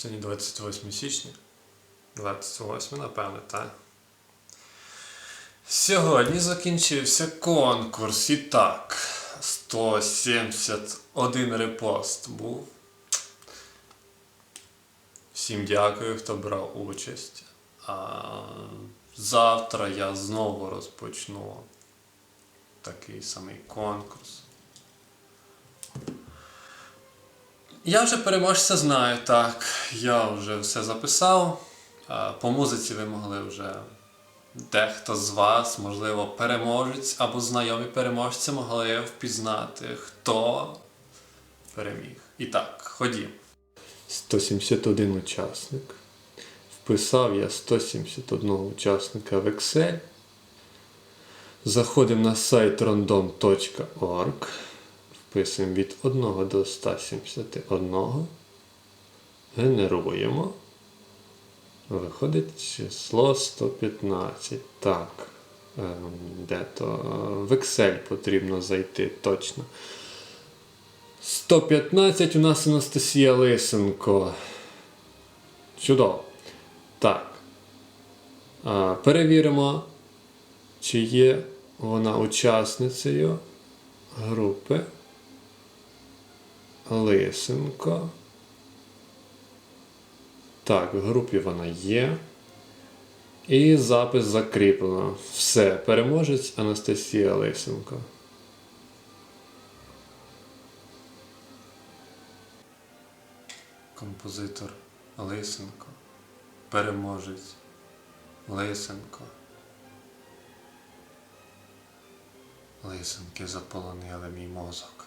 Сьогодні 28 січня. 28, напевне, так. Сьогодні закінчився конкурс. І так, 171 репост був. Всім дякую, хто брав участь. А завтра я знову розпочну такий самий конкурс. Я вже переможця знаю, так. Я вже все записав. По музиці ви могли вже дехто з вас, можливо, переможець або знайомі переможці могли впізнати, хто переміг. І так, ходім. 171 учасник. Вписав я 171 учасника в Excel. Заходимо на сайт random.org. Вписуємо від 1 до 171. Генеруємо. Виходить число 115. Так. ем, Де то? В Excel потрібно зайти точно. 115 у нас Анастасія Лисенко. Чудово. Так. Перевіримо, чи є вона учасницею групи Лисенко. Так, в групі вона є. І запис закріплено. Все, переможець Анастасія Лисенко. Композитор Лисенко. Переможець Лисенко. Лисенки заполонили мій мозок.